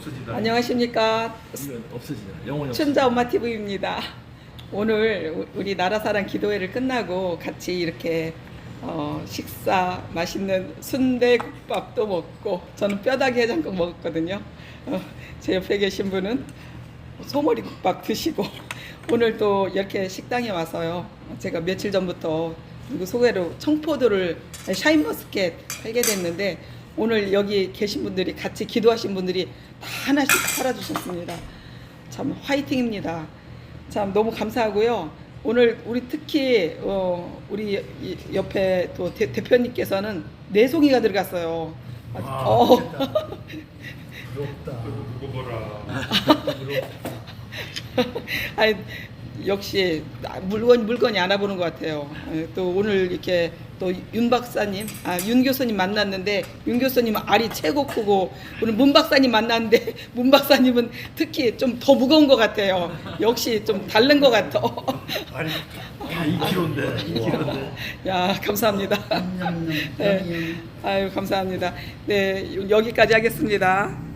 없어지다. 안녕하십니까. 이건 없어지다. 영원히 춘자 엄마 TV입니다. 오늘 우- 우리 나라사랑 기도회를 끝나고 같이 이렇게 어, 식사 맛있는 순대국밥도 먹고 저는 뼈다귀 해장국 먹었거든요. 어, 제 옆에 계신 분은 소머리 국밥 드시고 오늘 또 이렇게 식당에 와서요. 제가 며칠 전부터 누구 소개로 청포도를 샤인머스켓 팔게 됐는데 오늘 여기 계신 분들이 같이 기도하신 분들이 다 하나씩 팔아주셨습니다. 참 화이팅입니다. 참 너무 감사하고요. 오늘 우리 특히 어, 우리 이 옆에 또 대, 대표님께서는 내송이가 들어갔어요. 아, 와, 어. 부럽다. 누구 보라. 아니, 역시 물건 물건이 알아보는 것 같아요. 예, 또 오늘 이렇게 또 윤 박사님, 아, 윤 교수님 만났는데 윤 교수님은 알이 최고 크고 오늘 문 박사님 만났는데 문 박사님은 특히 좀 더 무거운 것 같아요. 역시 좀 다른 것 같아. 아니, 다 2kg인데, 2kg인데. 야 감사합니다. 네, 아유 감사합니다. 네 여기까지 하겠습니다.